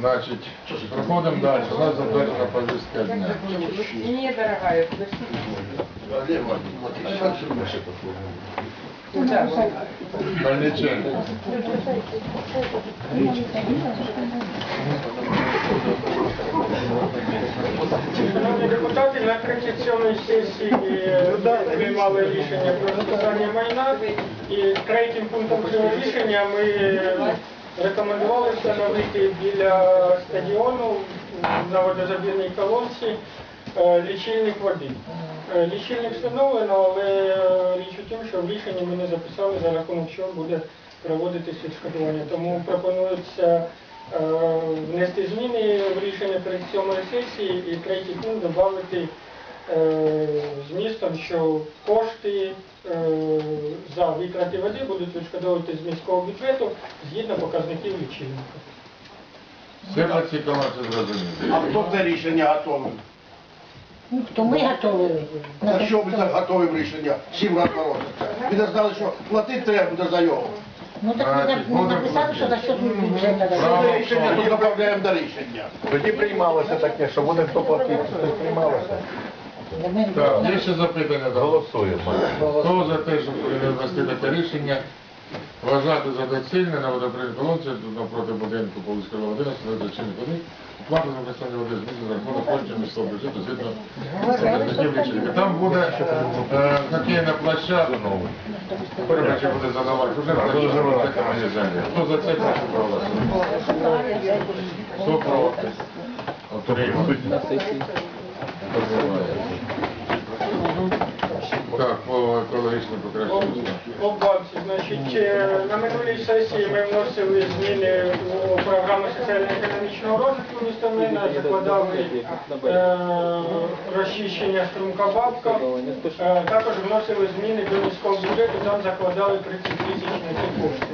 Значить, проходимо далі. У нас затверджена повістка дня. Не, дорогая, подожди. Да. Мельниченко. Шановні депутати, на 37-й сесії е, приймали рішення про записання майна і третім пунктом цього рішення ми е, Рекомендували встановити біля стадіону на водозабірній колонці е, лічильник води. Е, Лічильник встановлено, але е, річ у тім, що в рішенні ми не записали, за рахунок чого буде проводитися відшкодування. Тому пропонується внести зміни в рішення 37 сесії і третій пункт додати змістом, що кошти е, за витрати води будуть відшкодовувати з міського бюджету згідно показників лічильника. Все на цій команді А зрозуміли. хто це рішення готовий? Ну, то ми готові. На що ви так готові в рішення? Сім разів морозиться. Ви не знали, що платити треба буде за його. Ну так ми написали, що за що бюджету Що даємо. рішення, то додаємо до рішення. Тоді приймалося таке, що буде хто платити, то приймалося. Так, є ще запитання Голосуємо. Хто за те, щоб ввести таке рішення, вважати за доцільне на водопровідній колонці навпроти будинку по військовій 11 зачинних води, плата за використання води зміни за рахунок коштів міського бюджету згідно показників лічильника. Там буде е, хокейна площадка, перше буде задавати вже комунізація. Хто за це прошу проголосувати? Хто проти? Отримали. Так, по екологічному покращенню. Обвалці, значить, е, на минулій сесії ми вносили зміни у програму соціально-економічного розвитку міста Мина, закладали е, розчищення струмка бабка, Е, також вносили зміни до міського бюджету, там закладали 30 тисяч на ці кошти.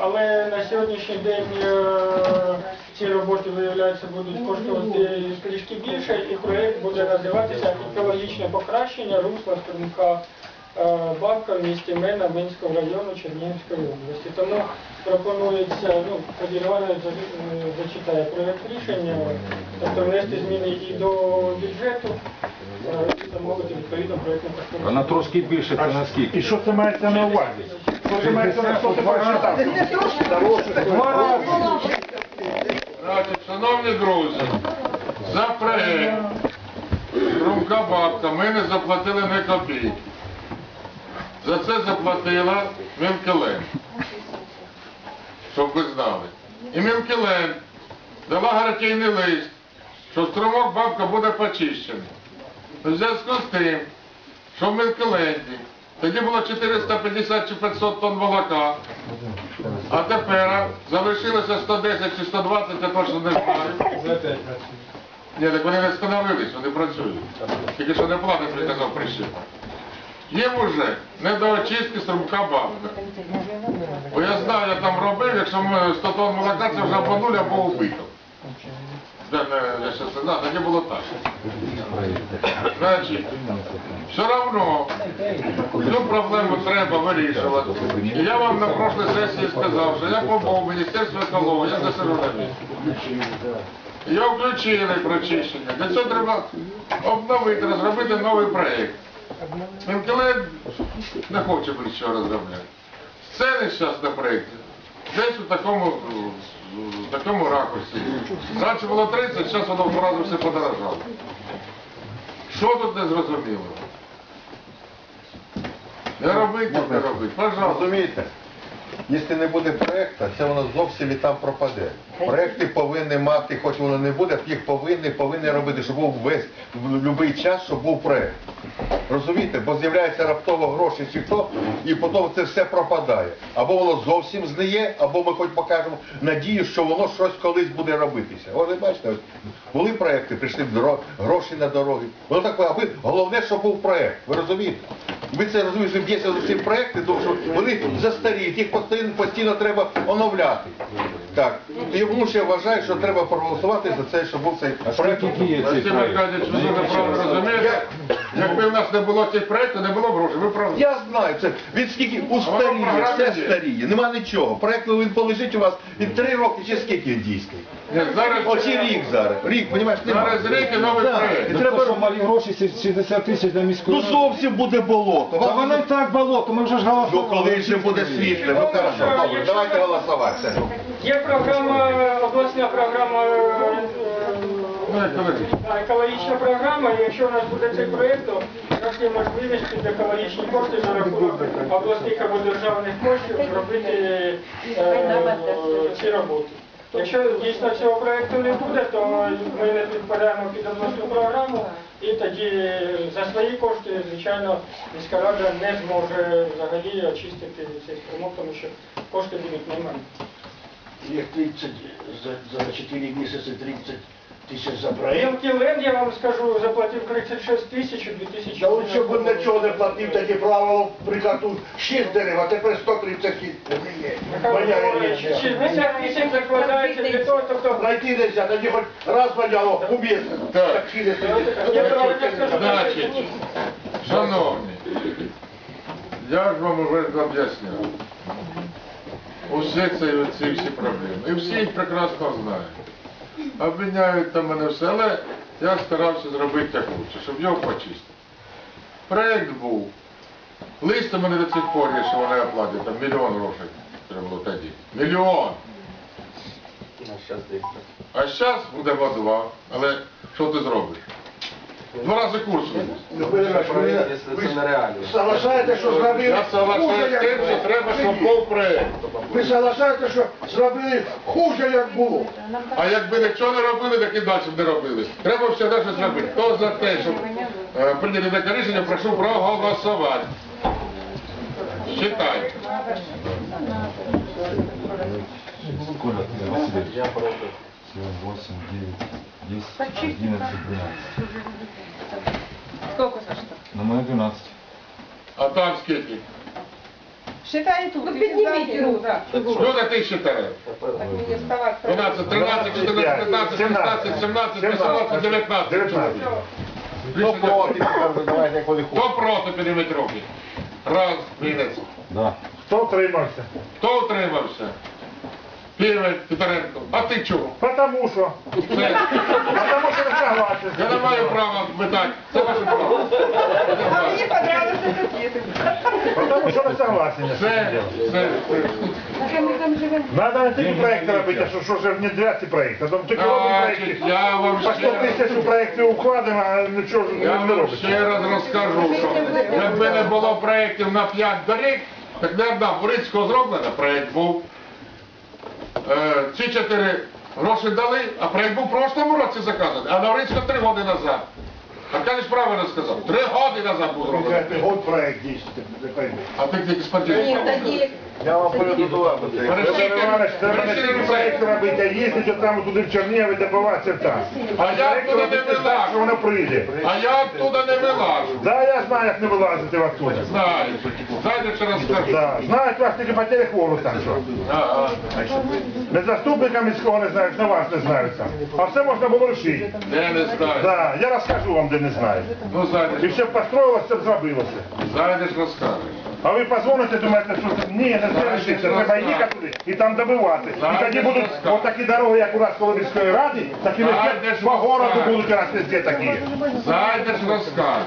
Але на сьогоднішній день ці роботи, виявляється, будуть коштувати трішки більше, і проєкт буде називатися екологічне покращення русла струмка е, Бабка в місті Мена Минського району Чернігівської області. Тому пропонується, ну, е, зачитає проєкт рішення, тобто внести зміни і до бюджету, е, і замовити відповідно проєктну кошторисну. Вона трошки більше, це наскільки? І що це мається на увазі? Що це мається на що ти прочитав? Два рази. Значить, шановні друзі, за проект Румка бабка ми не заплатили ні копійки. За це заплатила Мілкелен. Щоб ви знали. І Мілкелен дала гарантійний лист, що струмок бабка буде почищений. У зв'язку з тим, що в Мілкеленді тоді було 450 чи 500 тонн молока, а тепер залишилося 110 чи 120, я точно не знаю. Ні, так вони не встановились, вони працюють. Тільки що не платить, приказав прищеп. Їм уже не до очистки струмка бабка. Бо я знаю, я там робив, якщо ми 100 тонн молока, це вже або нуль, або убито. Це знаю, тоді було так. Значить, все одно цю проблему треба вирішувати. І я вам на прошлій сесії сказав, що я побув в Міністерство екології, я на місці. Його включили прочищення. Для цього треба обновити, розробити новий проєкт. Мінкелен не хоче більше розробляти. Це зараз на проєкті. Десь у такому, в такому ракурсі. Раніше було 30, зараз воно в два рази все подорожало. Що тут не зрозуміло? Не робити, не робити. Пожалуйста. Розумієте? Якщо не буде проєкту, це воно зовсім і там пропаде. Проєкти повинні мати, хоч воно не буде, їх повинні, повинні робити, щоб був весь, в будь-який час, щоб був проєкт. Розумієте? Бо з'являються раптово гроші чи хто, і потім це все пропадає. Або воно зовсім зниє, або ми хоч покажемо надію, що воно щось колись буде робитися. Ось ви бачите, ось були проєкти, прийшли гроші на дороги. Воно так, аби головне, щоб був проєкт. Ви розумієте? Ви це розумієте, що б'ється за ці проекти, тому що вони застаріють, їх постійно, постійно треба оновляти. Так. Тому що я вважаю, що треба проголосувати за це, щоб був цей проект. Аркадійович, ви неправильно розумієте? Якби в нас не було цих проєктів, не було б грошей, ви праві. Я знаю, це він скільки устаріє, все старіє, нема нічого. Проект він полежить у вас і три роки, чи скільки він дійський? Зараз, Оці рік зараз. Рік, понімаєш, нема. зараз рік і новий проєкт. і Ну, треба що малі гроші, сі- 60 тисяч на міську Ну раду. зовсім буде болото. Та воно і так болото, ми вже ж Ну голосували. коли вже буде світле, ну хорошо, добре, давайте голосувати. все. Є програма, обласна програма е, Ну, як е, екологічна програма, і якщо у нас буде цей проєкт, то є можливість під екологічні кошти за рахунок обласних або державних коштів зробити е, ці роботи. Якщо дійсно цього проєкту не буде, то ми не підпадаємо під обласну програму і тоді за свої кошти, звичайно, міська рада не зможе взагалі очистити цей струмок, тому що кошти будуть немає. Їх 30 за, за 4 місяці 30 тисяч за проєкт. Білкіленд, я вам скажу, заплатив 36 тисяч у 2000 Я лучше б нічого не платив, такі правило прикату 6 дерев, а тепер 130 кільків. Моя річ. 60 тисяч закладається для того, тобто Найти нельзя, тоді хоч раз подяло, умісно. Так. Так Я правильно скажу. Значить, шановні, я ж вам уже об'ясняв. Усі ці, ці всі проблеми. І всі їх прекрасно знають. Обвиняють там мене все, але я старався зробити як краще, щоб його почистити. Проєкт був. Лист у мене до цих пор є, що вони оплатять, там мільйон грошей треба було тоді. Мільйон! А зараз будемо два. Але що ти зробиш? Два рази курс вивіз. Ну, ви, соглашаєте, що зробили Я хуже, соглашаюсь з як тим, що було. треба, щоб був проєкт. Ви соглашаєте, що зробили хуже, як було. А якби нічого не робили, так і далі б не робили. Треба все щось робити. Хто за те, щоб е, прийняти таке рішення, прошу проголосувати. Считайте. Я против. 8, 9, 10, 11, 12. Сколько, Саша? На моє 12. А там скільки? Считай тут. Ну, поднимите руку. Люди ти считаєш? Так не вставать. 12, 13, 14, 15, 16, 17, 18, 19. 19. Хто проти, давайте, як вони Хто хочуть. проти підніміть руки? Раз, мінець. Да. Хто утримався? Хто утримався? Півень, Титаренко. А ти чого? Потому що. Це, Потому що не согласен. я не маю права питати. Це ваше право. А мне понравился этот ответ. Потому що не согласен. я з цим Це, ділом. це, там. Надо не тільки проекти робити, а що, що ж внедряти ці проекти. А то тільки робимо Значить, я вам По ще 100 раз, тисяч у проекти укладемо, а нічого ж я не вам робиться. ще раз розкажу, що якби не було проєктів на 5 доріг, так не одна Бурицького зроблена, проєкт був. Е, ці чотири гроші дали, а проєкт був в прошлому році заказаний, а на Бурицького три роки назад. Аркадій правильно сказав, три роки назад був зроблений. А ти тільки сподіваєшся. Я вам цього. Іванович, треба не тільки робити, а їздити там туди в Чернігів і добиватися там. А я туди не так, вилажу. що воно прийде. А я оттуда не вилажу. Да, я знаю, як не вилазити оттуда. Знаю. Знаєте, що розкажу? Да, знають вас тільки по телефону там що. Ага. Без заступника міського не знають, на вас не знають там. А все можна було рішити. Я не знаю. Да, я розкажу вам, де не знають. Ну, І все построїлося, все б зробилося. зайдеш, розкажеш. А ви позвоните, думаєте, що це- ні, не лишиться, треба їхати туди і там добивати. І тоді будуть отакі дороги, як у нас коло міської ради, такі везде по городу будуть у нас везде такі. Зайдеш, розкажеш.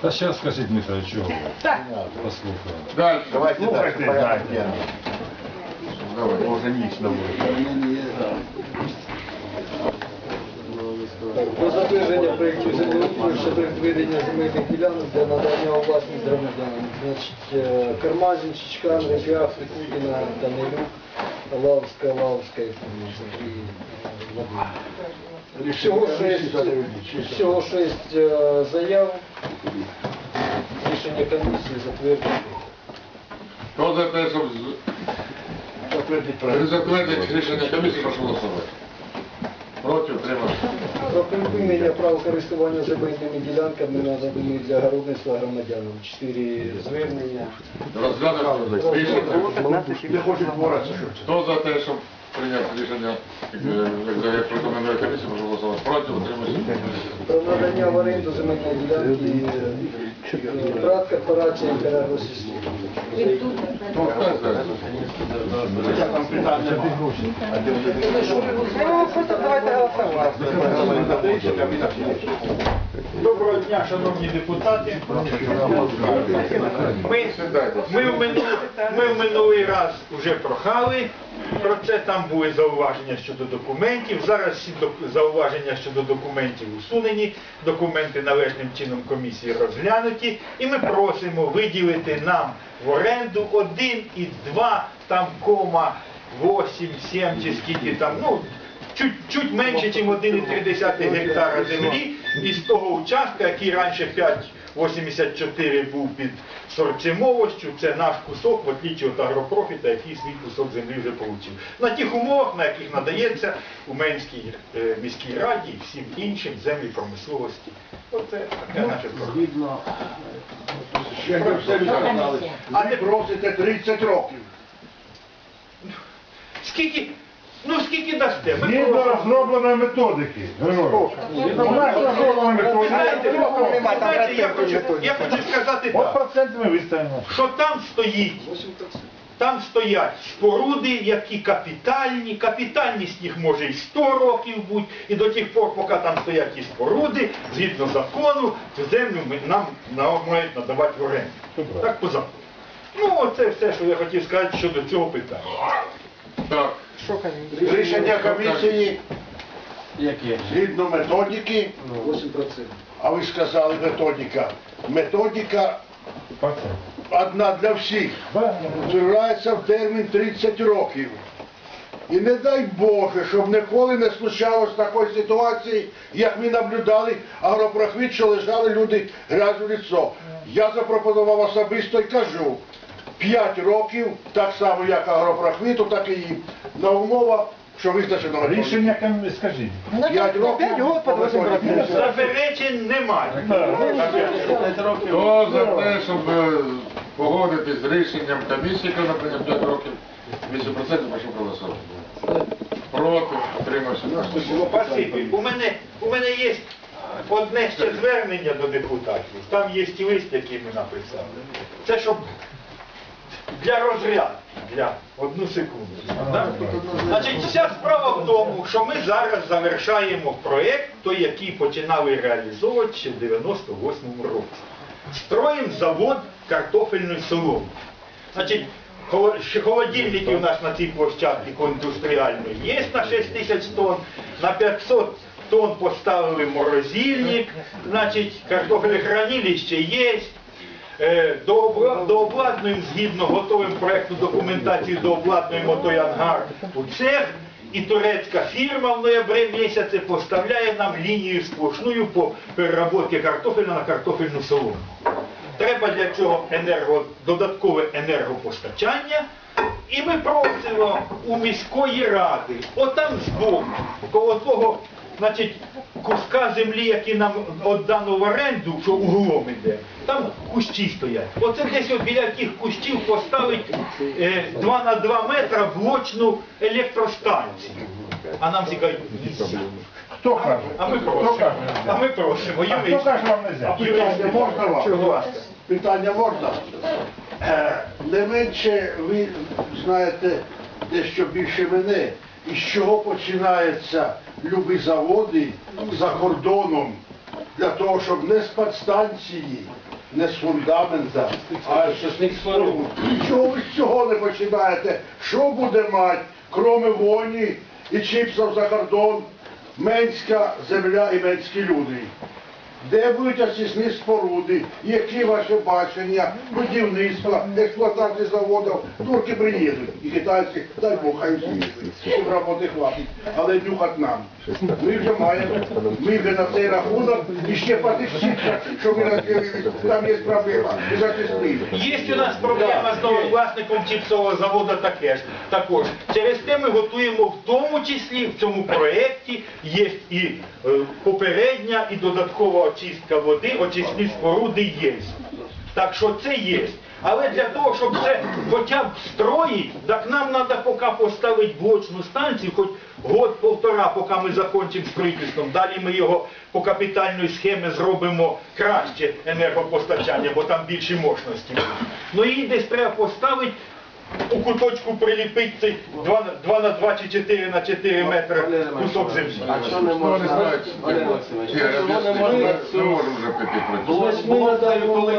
Та зараз скажіть, Дмитро, чого? ви? Послухаємо. Далі. Давайте Слухайте, Давай. На вулиці. Про затвердження проєктів землеустрою щодо відведення земельних ділянок для надання у власність громадянам. Значить, е, Кармазін, Чичкан, Репіах, Фікутіна, Данилюк, Лавська, Лавська і Владимир. Всього шесть, всього шесть е, заяв. Рішення комісії затвердити. Хто за те, щоб затвердити рішення комісії, прошу голосувати. Проти, утримався. Про припинення прав користування земельними ділянками наданими для городництва громадянам. Чотири звернення. Розглянемо. рішення. Не хочуть боротися. Хто за те, щоб прийняти рішення, е, як рекомендує комісія, прошу голосувати проти, утримуюся. Про надання в оренду земельної ділянки е, ПРАТ корпорації енергосистем. Ну, хто це? Ну, просто давайте голосувати. Доброго дня, шановні депутати. Ми, ми, в минулий, ми в минулий раз вже прохали про це, там були зауваження щодо документів. Зараз всі зауваження щодо документів усунені, документи належним чином комісії розглянуті, і ми просимо виділити нам в оренду 1,2 там кома 8, 7 чи скільки там, ну, чуть, чуть менше, ніж 1,3 гектара землі, із того участка, який раніше 5,84 був під сорцемовостю, це наш кусок, в отличие від агропрофіта, який свій кусок землі вже отримав. На тих умовах, на яких надається Уменській е, міській раді і всім іншим землі промисловості. Оце таке наше прохання. Ще не все. А не просите 30 років. Скільки, ну скільки дасте? Ми Згідно розробленої методики. Григорій. У нас розроблена методика. знаєте, я хочу, я хочу сказати От так. процент ми виставимо. що там стоїть, там стоять споруди, які капітальні, капітальність їх може і 100 років бути, і до тих пор, поки там стоять і споруди, згідно закону, цю землю ми- нам на- мають надавати в оренду. Так по закону. Ну, оце все, що я хотів сказати щодо цього питання. Так, Рішення комісії згідно методики, 8%. а ви сказали методика. Методика одна для всіх. Збирається в термін 30 років. І не дай Боже, щоб ніколи не случалось такої ситуації, як ми наблюдали агропрохвіт, що лежали люди грязь у лицо. Я запропонував особисто і кажу, 5 років, так само як агропрохвіту, так і їм. На умовах, що визначено методика. Рішення комісії, скажіть. 5 років. П'ять год по 8 років. Заперечень немає. хто за те, щоб е, погодитись з рішенням комісії, яка наприклад 5 років, 8% прошу проголосувати. Проти, утримався. Спасибі. У мене, у мене є одне ще звернення до депутатів. Там є і лист, який ми написали. Це щоб для розрядки, для одну секунду. Значить, вся справа в тому, що ми зараз завершаємо проєкт, той, який починали реалізовувати ще в 98-му році. Строїм завод картофельної соломи. Значить, холодильники у нас на цій площадці індустріальної є на 6 тисяч тонн, на 500 тонн поставили морозильник, значить, картофелехранилище є. Е, дообла- Дообладнуємо згідно готовим проєктну документацію, дообладнуємо той ангар у цех. І турецька фірма в ноябрі місяці поставляє нам лінію сплошную по переработці картофеля на картофельну солому. Треба для цього енерго, додаткове енергопостачання. І ми просимо у міської ради, отам збоку, коло того, значить, куска землі, який нам віддано в оренду, що углом іде, там кущі стоять. Оце десь от біля тих кущів поставить е, 2 на 2 метра блочну електростанцію. А нам всі. Хто каже? а ми Хто просимо. каже? А ми просимо, А хто каже вам не можна? Питання можна вам? Чого? Питання можна? Е, Не менше ви знаєте дещо більше мене, із чого починаються любі заводи за кордоном для того, щоб не з подстанції, не з фундамента, а з споруд. Чого ви з цього не починаєте? Що буде мати, кроме воні і чіпсів за кордон, менська земля і менські люди? Де будуть очисні споруди, які ваше бачення, будівництва, експлуатації заводів, турки приїдуть, і китайці, дай Бог, хай. Щоб роботи хватить, але нюхать нам. Ми вже маємо, ми вже на цей рахунок і ще потихчіться, що ми розділили, там є проблема, і зачистили. Є у нас проблема з новим власником чіпсового заводу таке ж. Також. Через те ми готуємо в тому числі в цьому проєкті є і е, попередня, і додаткова очистка води, очисні споруди є. Так що це є. Але для того, щоб це хоча б строїть, так нам треба поки поставити блочну станцію, хоч год-полтора, поки ми закінчимо строїтельством. Далі ми його по капітальної схемі зробимо краще енергопостачання, бо там більші мощності. Ну її десь треба поставити у куточку приліпити цей 2 на 2 на 2 чи 4 на 4 метри кусок землі. А що не можна? Валерій Максимович, Ігор, не можна ми можемо вже піти проти. Було, Значить, ми було надаємо, коли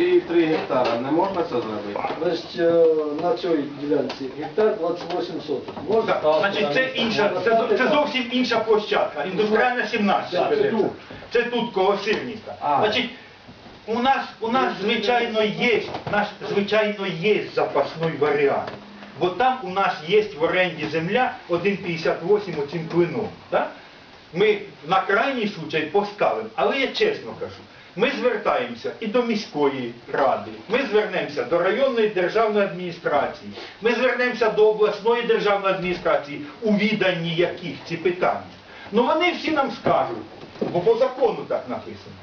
і 3 гектара, не можна це зробити? Значить, е, на цій ділянці гектар 28 соток. Можна? Так, значить, це інша, це, це зовсім інша площадка. Індустріальна 17 це тут. Це тут коло сирника. А. Значить, у нас, у нас звичайно є, наш, звичайно є запасний варіант. Бо там у нас є в оренді земля 1,58 оцим клином. Так? Ми на крайній случай поставимо, але я чесно кажу, ми звертаємося і до міської ради, ми звернемося до районної державної адміністрації, ми звернемося до обласної державної адміністрації, у віданні яких ці питання. Ну вони всі нам скажуть, бо по закону так написано.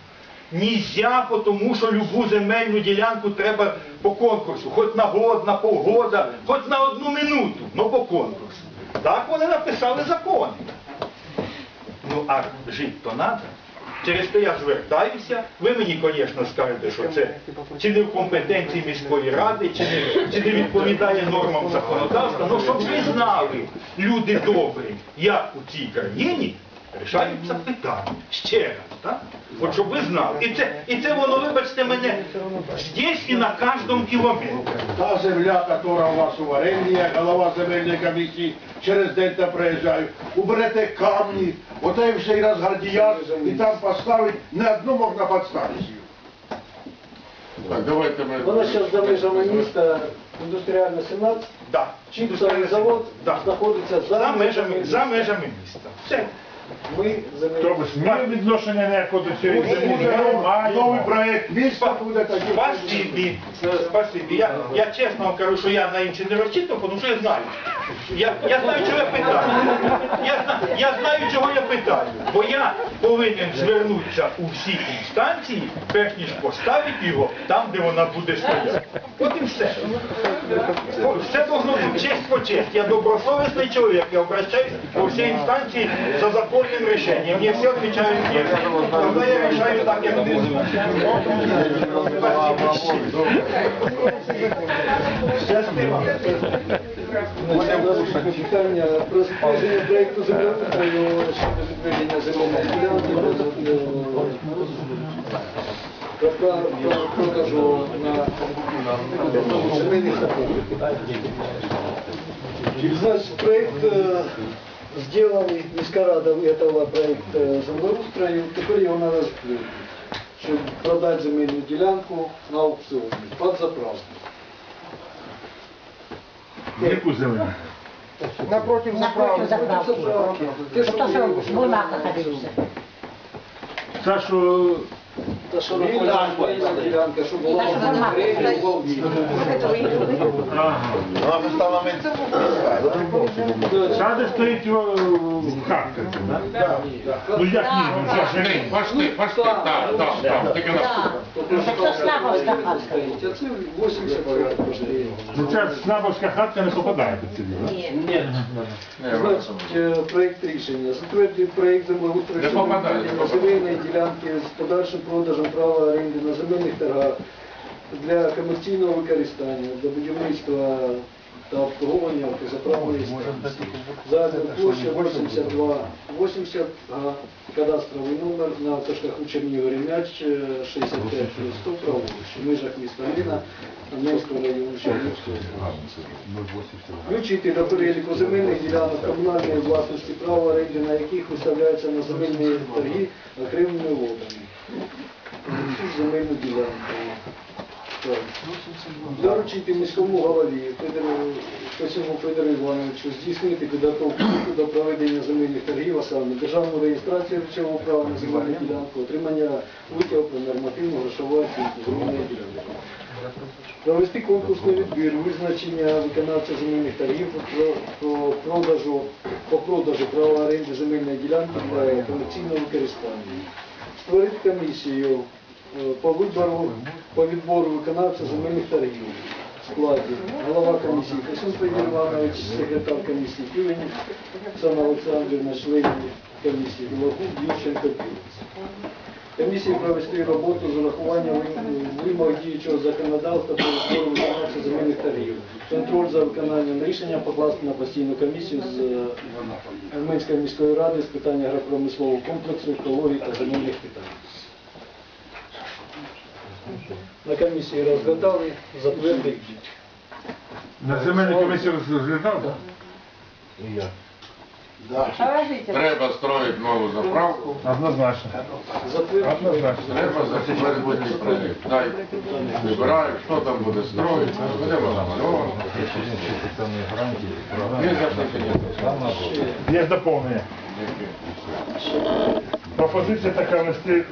Нельзя, тому що любу земельну ділянку треба по конкурсу, хоч на год, на полгода, хоч на одну минуту, але по конкурсу. Так вони написали закони. Ну а жити то треба. Через те я звертаюся. Ви мені, звісно, скажете, що це чи не в компетенції міської ради, чи не, чи не відповідає нормам законодавства. Ну щоб ви знали, люди добрі, як у цій країні рішаються питання. Ще раз? От щоб ви знали. І це, і це воно, вибачте мене, здесь і на кожному кілометрі. Та земля, яка у вас у оренді, як голова земельної комісії, через день там приїжджаю, уберете камні, отай все і розгардіян, і там поставить, не одну можна підставити. Так, давайте ми... Вона зараз за межами міста, індустріальна 17, Да. чіпсовий завод Да. знаходиться за, За межами, за межами міста. Все. Ми земельні. Тобто відношення ніякого до цієї землі немає. новий проєкт, місто буде такий. Спасибі, спасибі. Я, я чесно вам кажу, що я на інші не розчитував, тому що я знаю. Я, я знаю, чого я питаю. Я, зна- я знаю, чого я питаю. Бо я повинен звернутися у всі інстанції, перш ніж поставити його там, де вона буде стояти. От і все. О, Все должно бути честь по честь. Я добросовісний чоловік, я обращаюсь у всі інстанції за законним рішенням. Мені всі відповідають ні. Тогда я рішаю так, як буду. Щасливо. Питання про затвердження проєкту землеустрою щодо відведення земельної ділянки про про- про продажу на земельних законів. Значит, проект э, сделанный, Міська рада виготовила проект э, землеустрою, тепер його треба закрити, щоб продати земельну ділянку на аукціоні під заправку. Яку землю? Напротив Напротив заправки. заправки. Ти То, що в Буймаках ходився. Це що Та що на земельна ділянка, щоб була Наша нема. Ага. Вона вже стала менше. Сади стоїть о, хатка. да? Ну як ні, ну що ж ні. Пошли, пошли, так, так, так, тільки на... Ну, щоб це Славовська хатка. Це 80 квадратів. Ну ця снабовська хатка не попадає під це діло. Ні. Значить, е, проект рішення. Затвердив відведення попадає. земельної ділянки з подальшим продажем права оренди на земельних торгах для комерційного використання, для будівництва та обслуговування автозаправної станції. Загальна площа 82 80, а кадастровий номер на автошляху Чернігів Рем'яч 65 плюс 100 праворуч в межах міста Ліна, Анненського району Чернігівської області. Включити до переліку земельних ділянок комунальної власності, право оренди на яких виставляються на земельні торги окремими лотами. Земельну ділянку. Доручити міському голові Федору Федору Івановичу здійснити підготовку до проведення земельних торгів, а саме державну реєстрацію речового права на земельну ділянку, отримання витягу про нормативну грошову оцінку земельної ділянки. Провести конкурсний відбір, визначення виконавця земельних торгів про продажу, по продажу права оренди земельної ділянки для комерційного використання. Створити комісію е, по вибору по відбору виконавця земельних торгів. В складі голова комісії Федір Іванович, секретар комісії Півенів, Оксана Олександрівна, член комісії Білогуб, Дівченко Білець. Комісії провести роботу з урахуванням вимог діючого законодавства про збору виконавця земельних торгів. Контроль за виконанням рішення покласти на постійну комісію з е, Арменської міської ради з питань агропромислового комплексу, екології та земельних питань. На комісії розглядали, затвердили. На земельній комісії розглядав? Треба строїти нову заправку. Однозначно. Однозначно. Треба затвердити проєкт. Дай вибирають, хто там буде строїти, будемо запитання? Є доповнення. Пропозиція така внести е,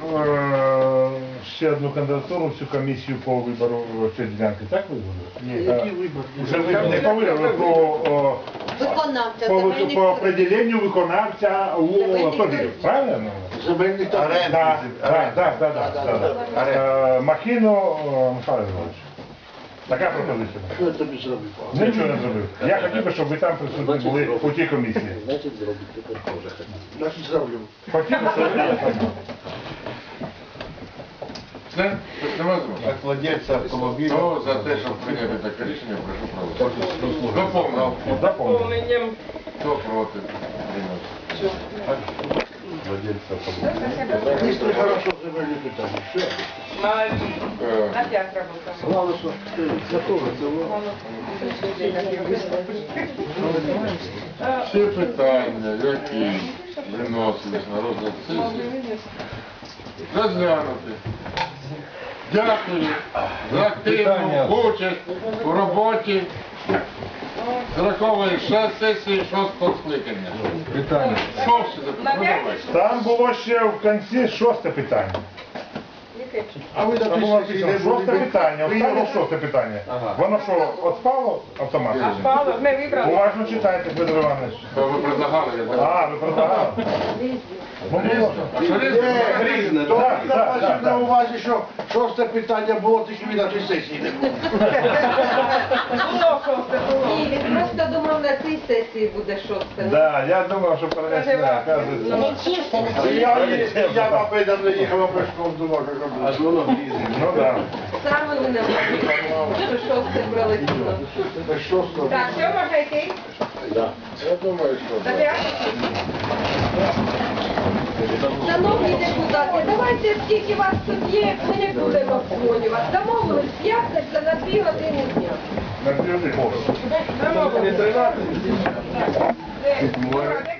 ще одну кандидатуру в цю комісію по вибору цієї ділянки. Так ви Ні, які вибори? Вже ви не Виконавця по, земельних по определенню виконавця у торгів. Правильно? Земельні торги. Оренди. Так, так, так, Махіно е, Михайло Іванович. Така пропозиція. Що я тобі зробив? Нічого не зробив. Я хотів би, щоб ви там присутні були у тій комісії. Значить, зробити тепер теж. Значить, зроблю. Хотів би, щоб ви там були. Все? Як владельця автомобіля. Хто за те, щоб прийняти таке рішення, прошу проголосувати. Доповнив. Доповнення. Хто проти? Прийняти. Владельця автомобіля. Міністр хорошо земельні питання. Все. Е, Главное, що ти готовий. Всі питання, які виносились на розгляд сесії, розглянути. Дякую за активну участь у роботі 40-ї ще сесії 6-го скликання. Питання. Що ще запитання? Там було ще в кінці шосте питання. А ви Там було написано шосте питання, останнє шосте питання. Воно що, отпало автоматично? Мало, ми вибрали. Уважно читайте, Федор Іванович. Ви предлагали? я так- А, ви предлагали? Ну, було. Різне? То Так, я бачив на увазі, що шосте питання було, тільки він на тій сесії не було. Було шосте було. Ні, він просто думав, на цій сесії буде шосте. Да, я думав, що перенесли, оказується. Не вчився, не вчився. Я, я на Пейдан не їхав, пешком думав, що робити. Ну так. Саме ви не могли, що шосте пролетіло. Так шосте. Так, все, можна йти? Я думаю, що так. Шановні депутати, давайте скільки вас тут є, ми не будемо обдзвонювати. з п'ятниця на дві години дня. На дві години. Домовились. Де?